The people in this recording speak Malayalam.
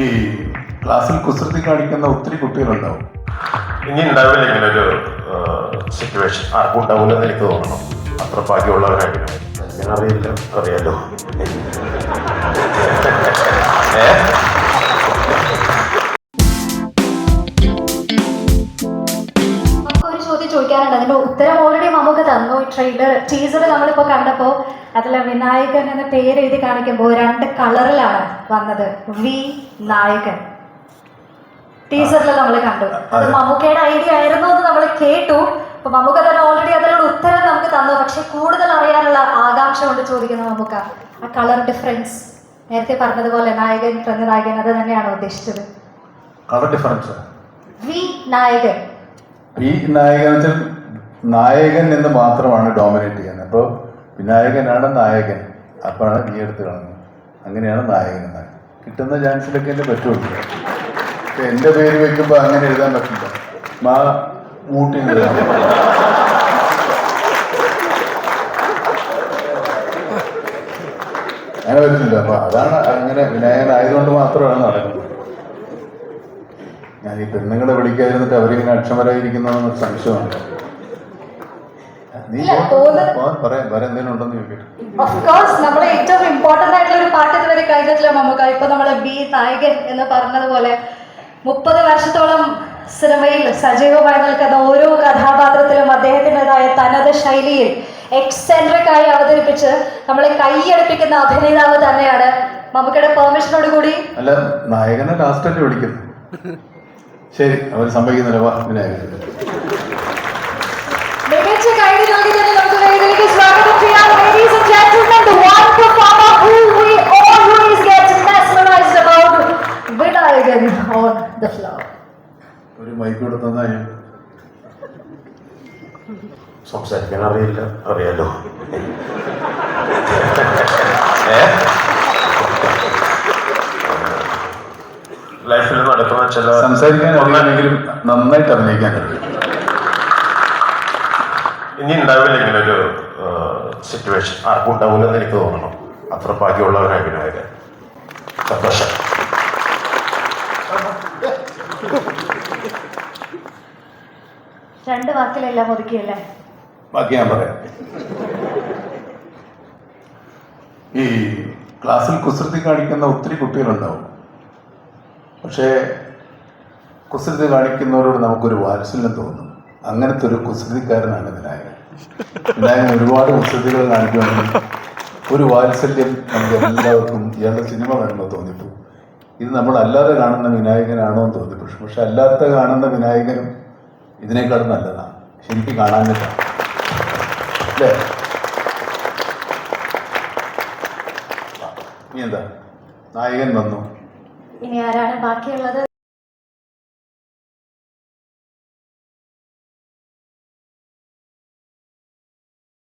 ഈ ക്ലാസ്സിൽ കുസൃതി കാണിക്കുന്ന ഒത്തിരി കുട്ടികളുണ്ടാവും. ഇനി ഉണ്ടാവില്ല ഇങ്ങനെ ഒരു സിറ്റുവേഷൻ ആർക്കും ഉണ്ടാവില്ലെന്ന് എനിക്ക് തോന്നണം അത്ര ഭാഗ്യമുള്ളവരായിരുന്നു ഞാൻ അറിയില്ല അറിയാലോ. ഏ? ചോദ്യം ചോദിക്കാനുണ്ട് അതിന്റെ ഉത്തരം ഓൾറെഡി നമുക്ക് തന്നു. ട്രെയിലർ ടീസർ നമ്മളിപ്പോ കണ്ടപ്പോ അതിൽ വിനായകൻ എന്ന പേര് എഴുതി കാണിക്കുമ്പോൾ രണ്ട് കളറിലാണ് വന്നത്. വി നായകൻ. ടീസറിൽ നമ്മൾ കണ്ടു. അത് മമ്മൂക്കയുടെ ഐഡിയ ആയിരുന്നു എന്ന് നമ്മൾ കേട്ടു. അപ്പൊ മമ്മൂക്ക തന്നെ ഓൾറെഡി അതിനുള്ള ഉത്തരം നമുക്ക് തന്നു. പക്ഷെ കൂടുതൽ അറിയാനുള്ള ആകാംക്ഷ കൊണ്ട് ചോദിക്കുന്ന മമ്മൂക്ക. ആ കളർ ഡിഫറൻസ് നേരത്തെ പറഞ്ഞതുപോലെ നായകൻ പ്രതിനായകൻ അത് തന്നെയാണ് ഉദ്ദേശിച്ചത്? കളർ ഡിഫറൻസ് വി നായകൻ. ഈ നായകൻ നായകൻ എന്ന് മാത്രമാണ് ഡോമിനേറ്റ് ചെയ്യുന്നത്. അപ്പോൾ വിനായകനാണ് നായകൻ. അപ്പോഴാണ് നീ എടുത്ത് കാണുന്നത്. അങ്ങനെയാണ് നായകൻ എന്നാൽ കിട്ടുന്ന ചാൻസിലൊക്കെ എന്നെ പറ്റുള്ളൂ എന്റെ പേര് വെക്കുമ്പോൾ അങ്ങനെ എഴുതാൻ പറ്റില്ല. മാ മൂട്ടി അങ്ങനെ പറ്റില്ല. അപ്പൊ അതാണ് അങ്ങനെ വിനായകനായതുകൊണ്ട് മാത്രമാണ് നടക്കുന്നത്. ഞാൻ ഈ പെണ്ണുങ്ങളെ വിളിക്കാതിരുന്നിട്ട് അവരിങ്ങനെ അക്ഷമരായിരിക്കുന്നതെന്ന് സംശയമാണ്. നീ പറയാം വേറെ എന്തെങ്കിലും ഉണ്ടെന്ന് ചോദിക്കട്ടെ. നമ്മുടെ ഏറ്റവും ഇമ്പോർട്ടന്റ് ആയിട്ടുള്ള ഒരു പാട്ട് ഇതുവരെ കഴിഞ്ഞിട്ടില്ല നമുക്ക് ഇപ്പൊ നമ്മളെ ബി നായകൻ എന്ന് പറഞ്ഞതുപോലെ മുപ്പത് വർഷത്തോളം സിനിമയിൽ സജീവമായി നിൽക്കുന്ന ഓരോ കഥാപാത്രത്തിലും അദ്ദേഹത്തിന്റെതായ തനത് ശൈലിയിൽ എക്സെൻട്രിക് ആയി അവതരിപ്പിച്ച് നമ്മളെ കൈയടുപ്പിക്കുന്ന അഭിനേതാവ് തന്നെയാണ് മമ്മൂക്കയുടെ പെർമിഷനോട് കൂടി അല്ല നായകനെ ലാസ്റ്റ് വിളിക്കുന്നു ശരി അവർ സംഭവിക്കുന്നില്ല വിനായകൻ മികച്ച കൈഡി നൽകി തന്നെ നമുക്ക് വേദിയിലേക്ക് സ്വാഗതം ചെയ്യാം. Ladies and gentlemen the one performer who we always get mesmerized about Vinayakan on the floor. ഒരു മൈക്ക് കൊടുത്തന്നാ ഞാൻ. സംസാരിക്കാൻ അറിയില്ല അറിയാലോ. ഏ? ചില സംസാരിക്കാൻ അറിയാമെങ്കിലും നന്നായിട്ട് അഭിനയിക്കാൻ കഴിയും. ഇനി ഉണ്ടാവില്ല ഇങ്ങനെ ഒരു സിറ്റുവേഷൻ ആർക്കും ഉണ്ടാവില്ലെന്ന് എനിക്ക് തോന്നണം. അത്ര ഭാഗ്യമുള്ളവരായിരുന്നു അവർ സന്തോഷം. രണ്ട് വാക്കിലെല്ലാം ഒതുക്കിയല്ലേ? ബാക്കി ഞാൻ പറയാം. ഈ ക്ലാസ്സിൽ കുസൃതി കാണിക്കുന്ന ഒത്തിരി കുട്ടികളുണ്ടാവും. പക്ഷേ കുസൃതി കാണിക്കുന്നവരോട് നമുക്കൊരു വാത്സല്യം തോന്നും. അങ്ങനത്തെ ഒരു കുസൃതിക്കാരനാണ് വിനായകൻ. വിനായകൻ ഒരുപാട് കുസൃതികൾ കാണിക്കുമെങ്കിൽ ഒരു വാത്സല്യം നമുക്ക് എല്ലാവർക്കും ഇയാളുടെ സിനിമ കാണുമ്പോൾ തോന്നിപ്പോ ഇത് നമ്മൾ അല്ലാതെ കാണുന്ന വിനായകനാണോ എന്ന് തോന്നി പക്ഷെ അല്ലാത്ത കാണുന്ന വിനായകനും ഇതിനേക്കാൾ നല്ലതാണ്. ശരിക്കും കാണാൻ അല്ലേ? ഇനി എന്താ? നായകൻ വന്നു. ഇനി ആരാണ് ബാക്കിയുള്ളത്?